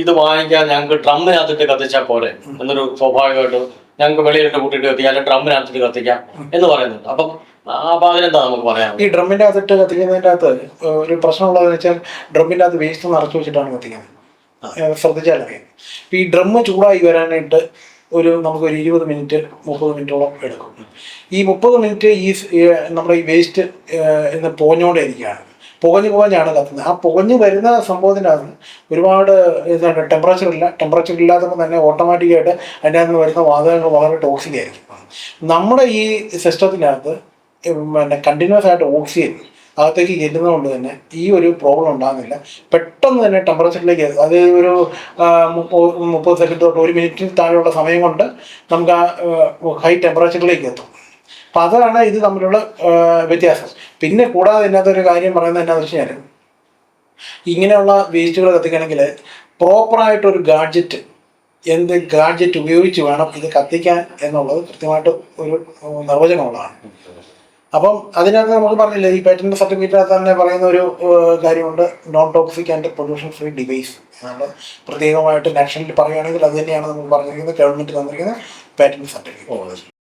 ഇത് വാങ്ങിക്കാൻ ഞങ്ങൾക്ക് ഡ്രമ്മിനകത്തിട്ട് കത്തിച്ചാൽ പോരെ? എന്നൊരു സ്വാഭാവികമായിട്ട് ഞങ്ങൾക്ക് വെളിയിലിട്ട് കൂട്ടിയിട്ട് കത്തിക്കാം അല്ലെങ്കിൽ ഡ്രമ്മിനകത്തിട്ട് കത്തിക്കാം എന്ന് പറയുന്നുണ്ട്. അപ്പം അപ്പൊ അതിനെന്താ നമുക്ക് പറയാം ഈ ഡ്രമ്മിന്റെ അകത്തിട്ട് കത്തിക്കുന്നതിന്റെ അകത്ത് ഒരു പ്രശ്നമുള്ളതെന്ന് വെച്ചാൽ ഡ്രമ്മിന്റെ അകത്ത് വേസ്റ്റ് നിറച്ചു വെച്ചിട്ടാണ് കത്തിക്കുന്നത്. ശ്രദ്ധിച്ചാലറിയാം ഈ ഡ്രമ്മ് ചൂടായി വരാനായിട്ട് ഒരു നമുക്ക് ഒരു ഇരുപത് മിനിറ്റ് മുപ്പത് മിനിറ്റോളം എടുക്കും. ഈ മുപ്പത് മിനിറ്റ് ഈ നമ്മുടെ ഈ വേസ്റ്റ് എന്ന് പോഞ്ഞോണ്ടേ ഇരിക്കുകയാണ് പുകഞ്ഞ് പുകഞ്ഞാണ് കത്തുന്നത് ആ പുകഞ്ഞു വരുന്ന സംഭവത്തിനകത്ത് ഒരുപാട് ഇതാണ് ടെമ്പറേച്ചർ ഇല്ല ടെമ്പറേച്ചർ ഇല്ലാത്തപ്പോൾ തന്നെ ഓട്ടോമാറ്റിക്കായിട്ട് അതിന്റെ അകത്ത് വരുന്ന വാതകങ്ങൾ വളരെ ടോക്സിക് ആയിരിക്കും. നമ്മുടെ ഈ സിസ്റ്റത്തിനകത്ത് പിന്നെ കണ്ടിന്യൂസ് ആയിട്ട് ഓക്സിജൻ അകത്തേക്ക് ചെല്ലുന്നതുകൊണ്ട് തന്നെ ഈ ഒരു പ്രോബ്ലം ഉണ്ടാകുന്നില്ല. പെട്ടെന്ന് തന്നെ ടെമ്പറേച്ചറിലേക്ക് അത് ഒരു മുപ്പത് സെക്കൻഡ് തൊട്ട് ഒരു മിനിറ്റിൽ താഴെയുള്ള സമയം കൊണ്ട് നമുക്ക് ആ ഹൈ ടെമ്പറേച്ചറിലേക്ക് എത്തും. അപ്പം അതാണ് ഇത് തമ്മിലുള്ള വ്യത്യാസം. പിന്നെ കൂടാതെ ഇതിനകത്തൊരു കാര്യം പറയുന്നത് എന്നാന്ന് വെച്ച് കഴിഞ്ഞാൽ ഇങ്ങനെയുള്ള വേസ്റ്റുകൾ കത്തിക്കണമെങ്കിൽ പ്രോപ്പറായിട്ടൊരു ഗാഡ്ജറ്റ് എന്ത് ഗാഡ്ജറ്റ് ഉപയോഗിച്ച് വേണം ഇത് കത്തിക്കാൻ എന്നുള്ളത് കൃത്യമായിട്ട് ഒരു നിർവചനമുള്ളതാണ്. അപ്പം അതിനകത്ത് നമുക്ക് പറഞ്ഞില്ലേ ഈ പേറ്റന്റ് സർട്ടിഫിക്കറ്റിനകത്ത് തന്നെ പറയുന്ന ഒരു കാര്യമുണ്ട്. Non toxic and pollution free device നമ്മൾ പ്രത്യേകമായിട്ട് നാഷണലിൽ പറയുകയാണെങ്കിൽ അത് തന്നെയാണ് നമുക്ക് പറഞ്ഞിരിക്കുന്നത് ഗവൺമെന്റ് തന്നിരിക്കുന്ന പേറ്റന്റ് സർട്ടിഫിക്കറ്റ്